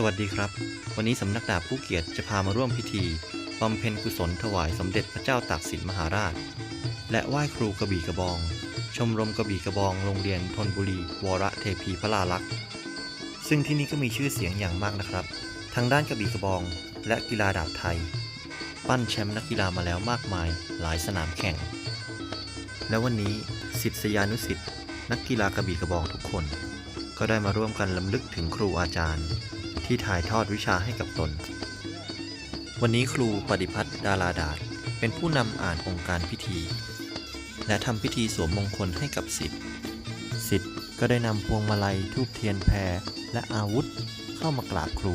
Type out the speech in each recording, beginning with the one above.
สวัสดีครับ วันนี้สำนักดาบผู้เกียรติจะพามาร่วมพิธีบำเพ็ญกุศลถวายสมเด็จพระเจ้าตากสินมหาราช และไหว้ครูกระบี่กระบอง ชมรมกระบี่กระบองโรงเรียนธนบุรี วรเทพีพระลาลักษณ์ซึ่งที่นี่ก็มีชื่อเสียงอย่างมากนะครับ ทางด้านกระบี่กระบอง และกีฬาดาบไทย ปั้นแชมป์นักกีฬามาแล้วมากมาย หลายสนามแข่ง และวันนี้ศิษยานุศิษย์นักกีฬากระบี่กระบองทุกคน ก็ได้มาร่วมกันลำลึกถึงครูอาจารย์ ที่ถ่ายทอดวิชาให้กับตน วันนี้ครูปฏิพัฒน์ดาราดาษเป็นผู้นำอ่านองค์การพิธี และทำพิธีสวมมงคลให้กับสิทธิ์สิทธิ์ก็ได้นำพวงมาลัยทูบเทียนแพรและอาวุธเข้ามากราบครู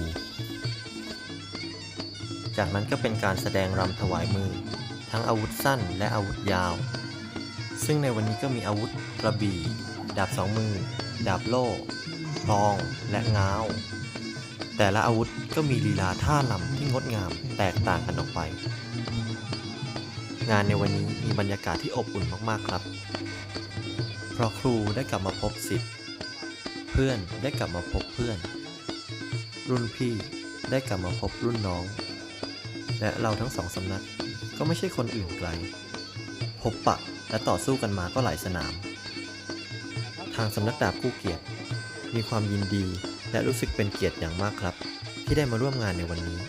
จากนั้นก็เป็นการแสดงรำถวายมือ ทั้งอาวุธสั้นและอาวุธยาว ซึ่งในวันนี้ก็มีอาวุธกระบี่ ดาบสองมือ ดาบโล่พลอง และง้าว แต่ละอาวุธก็มีลีลาท่าลำที่งดงามแตกต่างกันออกไป งานในวันนี้มีบรรยากาศที่อบอุ่นมากๆครับ เพราะครูได้กลับมาพบสิทธิ์เพื่อนได้กลับมาพบเพื่อน รุ่นพี่ได้กลับมาพบรุ่นน้อง และเราทั้งสองสำนักก็ไม่ใช่คนอื่นไกล พบปะและต่อสู้กันมาก็หลายสนาม ทางสำนักดาบคู่เกียรติ มีความยินดี และรู้สึกเป็นเกียรติอย่างมากครับ ที่ได้มาร่วมงานในวันนี้